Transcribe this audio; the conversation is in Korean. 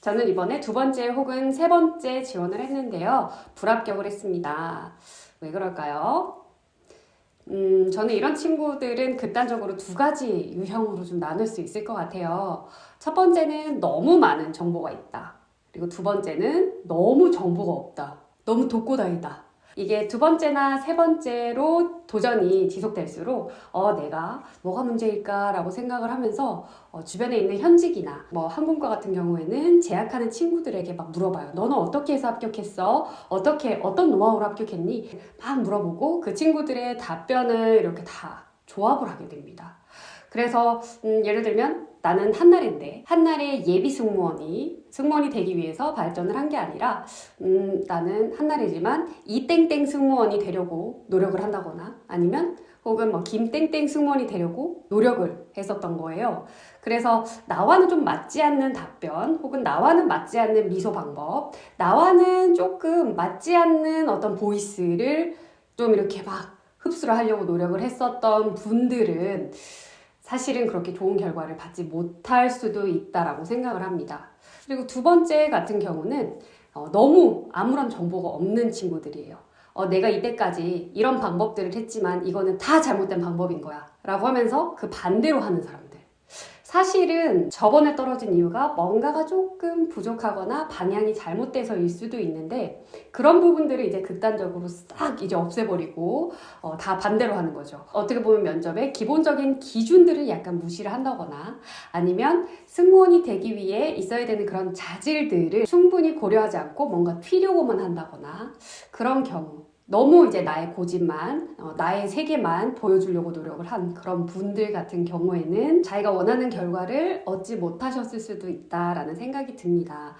저는 이번에 두 번째 혹은 세 번째 지원을 했는데요. 불합격을 했습니다. 왜 그럴까요? 음, 저는 이런 친구들은 극단적으로 두 가지 유형으로 좀 나눌 수 있을 것 같아요. 첫 번째는 너무 많은 정보가 있다. 그리고 두 번째는 너무 정보가 없다. 너무 독고다이다. 이게 두 번째나 세 번째로 도전이 지속될수록 어, 내가 뭐가 문제일까라고 생각을 하면서 어, 주변에 있는 현직이나 뭐 항공과 같은 경우에는 재학하는 친구들에게 막 물어봐요. 너는 어떻게 해서 합격했어? 어떻게 어떤 노하우로 합격했니? 막 물어보고 그 친구들의 답변을 이렇게 다 조합을 하게 됩니다. 그래서 음, 예를 들면 나는 한날인데 한날의 예비 승무원이 승무원이 되기 위해서 발전을 한 게 아니라 음, 나는 한날이지만 이땡땡 승무원이 되려고 노력을 한다거나 아니면 혹은 뭐 김땡땡 승무원이 되려고 노력을 했었던 거예요. 그래서 나와는 좀 맞지 않는 답변 혹은 나와는 맞지 않는 미소 방법 나와는 조금 맞지 않는 어떤 보이스를 좀 이렇게 막 흡수를 하려고 노력을 했었던 분들은 사실은 그렇게 좋은 결과를 받지 못할 수도 있다라고 생각을 합니다. 그리고 두 번째 같은 경우는 어, 너무 아무런 정보가 없는 친구들이에요. 어, 내가 이때까지 이런 방법들을 했지만 이거는 다 잘못된 방법인 거야. 라고 하면서 그 반대로 하는 사람들. 사실은 저번에 떨어진 이유가 뭔가가 조금 부족하거나 방향이 잘못돼서일 수도 있는데 그런 부분들을 이제 극단적으로 싹 이제 없애버리고 어, 다 반대로 하는 거죠. 어떻게 보면 면접의 기본적인 기준들을 약간 무시를 한다거나 아니면 승무원이 되기 위해 있어야 되는 그런 자질들을 충분히 고려하지 않고 뭔가 튀려고만 한다거나 그런 경우 너무 이제 나의 고집만, 어, 나의 세계만 보여주려고 노력을 한 그런 분들 같은 경우에는 자기가 원하는 결과를 얻지 못하셨을 수도 있다라는 생각이 듭니다.